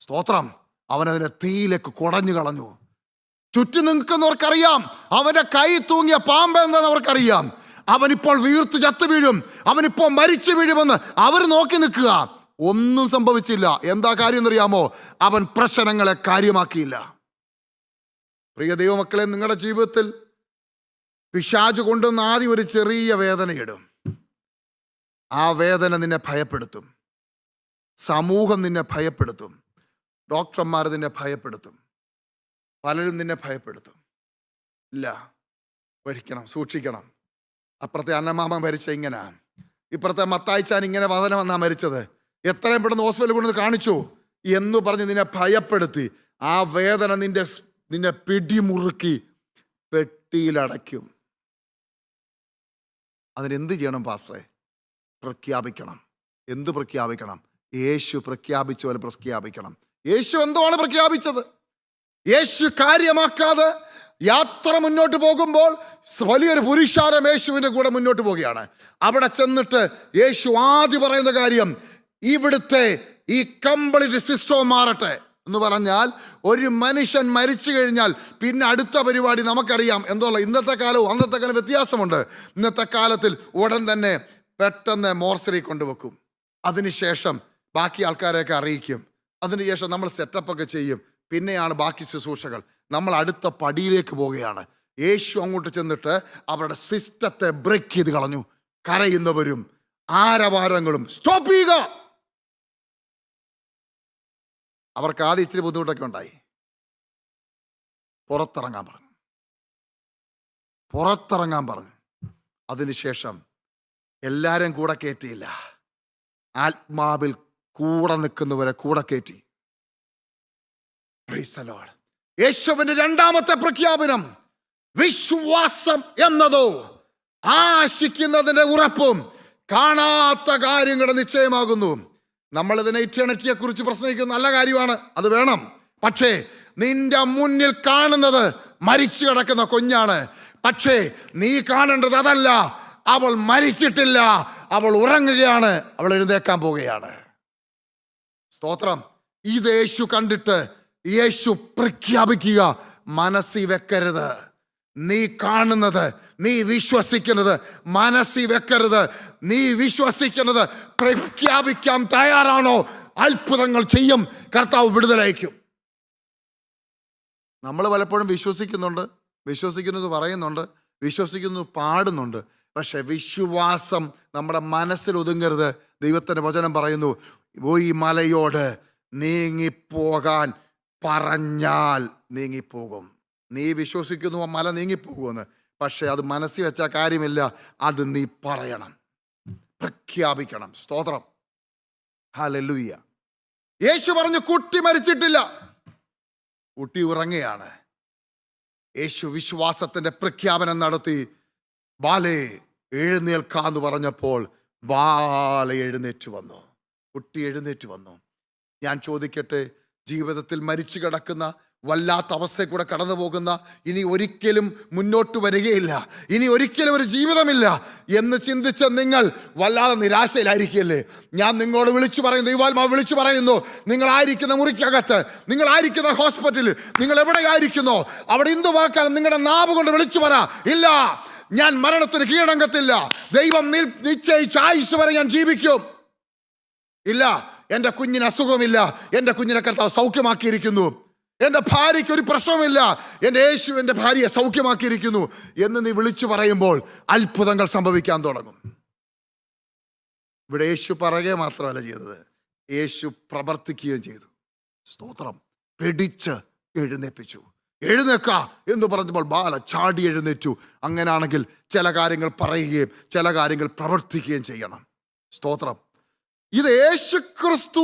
സ്തോത്രം. അവനതിനെ തീയിലേക്ക് കുടഞ്ഞു കളഞ്ഞു. ചുറ്റും നിൽക്കുന്നവർക്കറിയാം അവന്റെ കൈ തൂങ്ങിയ പാമ്പ് എന്താണെന്ന് അവർക്കറിയാം. അവനിപ്പോൾ വീർത്ത് ചത്തു വീഴും. അവനിപ്പോൾ മരിച്ചു വീഴുമെന്ന് അവർ നോക്കി നിൽക്കുക. ഒന്നും സംഭവിച്ചില്ല. എന്താ കാര്യം എന്നറിയാമോ അവൻ പ്രശ്നങ്ങളെ കാര്യമാക്കിയില്ല. പ്രിയ ദൈവമക്കളെ നിങ്ങളുടെ ജീവിതത്തിൽ പിശാജ് കൊണ്ടുവന്ന് ആദ്യം ഒരു ചെറിയ വേദനയിടും ആ വേദന നിന്നെ ഭയപ്പെടുത്തും. സമൂഹം നിന്നെ ഭയപ്പെടുത്തും. ഡോക്ടർമാർ നിന്നെ ഭയപ്പെടുത്തും. പലരും നിന്നെ ഭയപ്പെടുത്തും. ഇല്ല. പഠിക്കണം സൂക്ഷിക്കണം. അപ്പുറത്തെ അന്നമാമ മരിച്ച ഇങ്ങനെ. ഇപ്പുറത്തെ മത്തായിച്ചാൻ ഇങ്ങനെ വതന വന്നാ മരിച്ചത്. എത്രയും പെട്ടെന്ന് ഹോസ്പിറ്റലിൽ കൊണ്ടുവന്ന് കാണിച്ചു. എന്ന് പറഞ്ഞ് നിന്നെ ഭയപ്പെടുത്തി. ആ വേദന നിന്റെ നിന്നെ പിടിമുറുക്കി പെട്ടിയിലടയ്ക്കും. അതിനെന്ത് ചെയ്യണം പാസ്റ്ററെ? പ്രഖ്യാപിക്കണം. എന്ത് പ്രഖ്യാപിക്കണം? യേശു പ്രഖ്യാപിച്ച പോലെ പ്രഖ്യാപിക്കണം. യേശു എന്തുമാണ് പ്രഖ്യാപിച്ചത്? യേശു കാര്യമാക്കാതെ യാത്ര മുന്നോട്ട് പോകുമ്പോൾ വലിയൊരു പുരുഷാരം യേശുവിന്റെ കൂടെ മുന്നോട്ട് പോവുകയാണ്. അവിടെ ചെന്നിട്ട് യേശു ആദ്യം പറയുന്ന കാര്യം ഇവിടുത്തെ ഈ കംപ്ലീറ്റ് സിസ്റ്റം മാറട്ടെ എന്ന് പറഞ്ഞാൽ ഒരു മനുഷ്യൻ മരിച്ചു കഴിഞ്ഞാൽ പിന്നെ അടുത്ത പരിപാടി നമുക്കറിയാം. എന്തോ ഇന്നത്തെ കാലവും അന്നത്തെ കാലം വ്യത്യാസമുണ്ട്. ഇന്നത്തെ കാലത്തിൽ ഉടൻ തന്നെ പെട്ടെന്ന് മോർച്ചറി കൊണ്ടുവെക്കും. അതിനുശേഷം ബാക്കി ആൾക്കാരെയൊക്കെ അറിയിക്കും. അതിനുശേഷം നമ്മൾ സെറ്റപ്പൊക്കെ ചെയ്യും. പിന്നെയാണ് ബാക്കി ശുശ്രൂഷകൾ. നമ്മൾ അടുത്ത പടിയിലേക്ക് പോവുകയാണ്. യേശു അങ്ങോട്ട് ചെന്നിട്ട് അവരുടെ സിസ്റ്റത്തെ ബ്രേക്ക് ചെയ്ത് കളഞ്ഞു. കരയുന്നവരും ആരവാരങ്ങളും. സ്റ്റോപ്പ് ചെയ്യുക! അവർക്ക് ആദ്യം ഇച്ചിരി ബുദ്ധിമുട്ടൊക്കെ ഉണ്ടായി. പുറത്തിറങ്ങാൻ പറഞ്ഞു. പുറത്തിറങ്ങാൻ പറഞ്ഞു. അതിനുശേഷം എല്ലാരും കൂടെ കയറ്റിയില്ല ആത്മാവിൽ കൂടെ നിൽക്കുന്നവരെ കൂടെ കയറ്റി. യേശുവിന്റെ രണ്ടാമത്തെ പ്രഖ്യാപനം വിശ്വാസം എന്നതോ ആശിക്കുന്നതിന്റെ ഉറപ്പും കാണാത്ത കാര്യങ്ങളുടെ നിശ്ചയമാകുന്നു. നമ്മൾ ഇതിനെ ഇറ്റേണറ്റിയെ കുറിച്ച് പ്രസംഗിക്കുന്ന നല്ല കാര്യമാണ് അത് വേണം. പക്ഷേ നിന്റെ മുന്നിൽ കാണുന്നത് മരിച്ചു കിടക്കുന്ന കുഞ്ഞാണ്. പക്ഷേ നീ കാണേണ്ടത് അതല്ല. അവൾ മരിച്ചിട്ടില്ല. അവൾ ഉറങ്ങുകയാണ്. അവൾ എഴുന്നേക്കാൻ പോവുകയാണ്. സ്തോത്രം. ഇത് യേശു കണ്ടിട്ട് യേശു പ്രഖ്യാപിക്കുക മനസ്സിൽ വെക്കരുത്. നീ കാണുന്നത് നീ വിശ്വസിക്കുന്നത് മനസ്സിൽ വെക്കരുത്. നീ വിശ്വസിക്കുന്നത് പ്രഖ്യാപിക്കാൻ തയ്യാറാണോ? അത്ഭുതങ്ങൾ ചെയ്യും. കർത്താവ് വിടുതലയക്കും നമ്മൾ പലപ്പോഴും വിശ്വസിക്കുന്നുണ്ട് വിശ്വസിക്കുന്നത് പറയുന്നുണ്ട് വിശ്വസിക്കുന്നത് പാടുന്നുണ്ട്. പക്ഷെ വിശ്വാസം നമ്മുടെ മനസ്സിൽ ഒതുങ്ങരുത്. ദൈവത്തിന്റെ വചനം പറയുന്നു "ഓ, ഈ മലയോട് നീങ്ങിപ്പോകാൻ പറഞ്ഞാൽ നീങ്ങിപ്പോകും. നീ വിശ്വസിക്കുന്നു ആ മല നീങ്ങിപ്പോകുമെന്ന്. പക്ഷേ അത് മനസ്സിൽ വെച്ച കാര്യമില്ല. അത് നീ പറയണം. പ്രഖ്യാപിക്കണം. സ്തോത്രം. ഹലലുയ്യ യേശു പറഞ്ഞു കുട്ടി മരിച്ചിട്ടില്ല. കുട്ടി ഉറങ്ങുകയാണ്. യേശു വിശ്വാസത്തിന്റെ പ്രഖ്യാപനം നടത്തി. ബാലെ എഴുന്നേൽക്കാന്ന് പറഞ്ഞപ്പോൾ ബാല എഴുന്നേറ്റ് വന്നു. കുട്ടി എഴുന്നേറ്റ് വന്നു. ഞാൻ ചോദിക്കട്ടെ ജീവിതത്തിൽ മരിച്ചു കിടക്കുന്ന വല്ലാത്ത അവസ്ഥയിൽ കൂടെ കടന്നു പോകുന്ന ഇനി ഒരിക്കലും മുന്നോട്ട് വരികയില്ല. ഇനി ഒരിക്കലും ഒരു ജീവിതമില്ല എന്ന് ചിന്തിച്ച നിങ്ങൾ വല്ലാതെ നിരാശയിലായിരിക്കില്ലേ ഞാൻ നിങ്ങളോട് വിളിച്ചു പറയുന്നു ദൈവാത്മാവ് വിളിച്ചു പറയുന്നു നിങ്ങളായിരിക്കുന്ന മുറിക്കകത്ത് നിങ്ങളായിരിക്കുന്ന ഹോസ്പിറ്റലിൽ നിങ്ങൾ എവിടെയായിരിക്കുന്നോ? അവിടെ ഇന്തു വാക്കാൻ നിങ്ങളുടെ നാവ് കൊണ്ട് വിളിച്ചു പറ. ഇല്ല ഞാൻ മരണത്തിന് കീഴടങ്ങത്തില്ല. ദൈവം നിശ്ചയിച്ച ആയുസ് വരെ ഞാൻ ജീവിക്കും. ഇല്ല. എന്റെ കുഞ്ഞിന് അസുഖമില്ല. എന്റെ കുഞ്ഞിനെ കർത്താവ് സൗഖ്യമാക്കിയിരിക്കുന്നു. എന്റെ ഭാര്യയ്ക്ക് ഒരു പ്രശ്നമില്ല എന്റെ യേശു എന്റെ ഭാര്യയെ സൗഖ്യമാക്കിയിരിക്കുന്നു എന്ന് നീ വിളിച്ചു പറയുമ്പോൾ അത്ഭുതങ്ങൾ സംഭവിക്കാൻ തുടങ്ങും. ഇവിടെ യേശു പറയുക മാത്രമല്ല ചെയ്തത് യേശു പ്രവർത്തിക്കുകയും ചെയ്തു. സ്തോത്രം. പിടിച്ച് എഴുന്നേപ്പിച്ചു. എഴുന്നേക്ക എന്ന് പറഞ്ഞപ്പോൾ ബാല ചാടി എഴുന്നേറ്റു. അങ്ങനാണെങ്കിൽ ചില കാര്യങ്ങൾ പറയുകയും ചില കാര്യങ്ങൾ പ്രവർത്തിക്കുകയും ചെയ്യണം. സ്തോത്രം. ഇത് യേശു ക്രിസ്തു